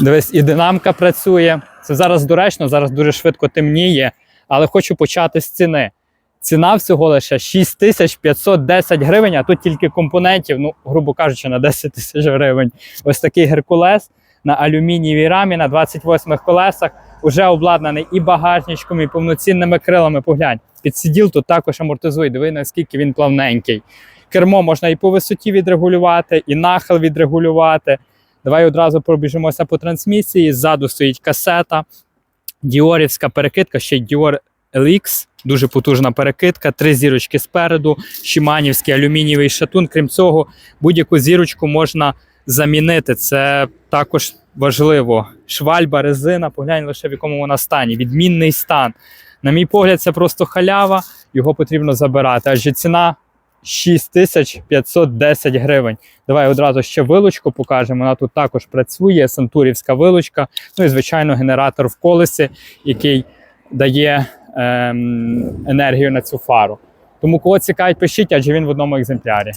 Дивись, і динамка працює. Це зараз доречно, зараз дуже швидко темніє, але хочу почати з ціни. Ціна всього лише 6510 гривень, а тут тільки компонентів, ну, грубо кажучи, на 10 тисяч гривень. Ось такий Геркулес на алюмінієвій рамі на 28 колесах, уже обладнаний і багажничком, і повноцінними крилами. Поглянь, підсиділ тут також амортизує. Диви, наскільки він плавненький. Кермо можна і по висоті відрегулювати, і нахил відрегулювати. Давай одразу пробіжимося по трансмісії. Ззаду стоїть касета, діорівська перекидка, ще й Dior LX, дуже потужна перекидка, три зірочки спереду, Шиманівський алюмінієвий шатун. Крім цього, будь-яку зірочку можна замінити. Це також важливо. Швальба, резина, поглянь лише в якому вона стані. Відмінний стан. На мій погляд, це просто халява, його потрібно забирати. Адже ціна 6510 гривень. Давай одразу ще вилучку покажемо. Вона тут також працює, сантурівська вилучка. Ну і звичайно, генератор в колесі, який дає ем, енергію на цю фару. Тому кого цікавить, пишіть, адже він в одному екземплярі.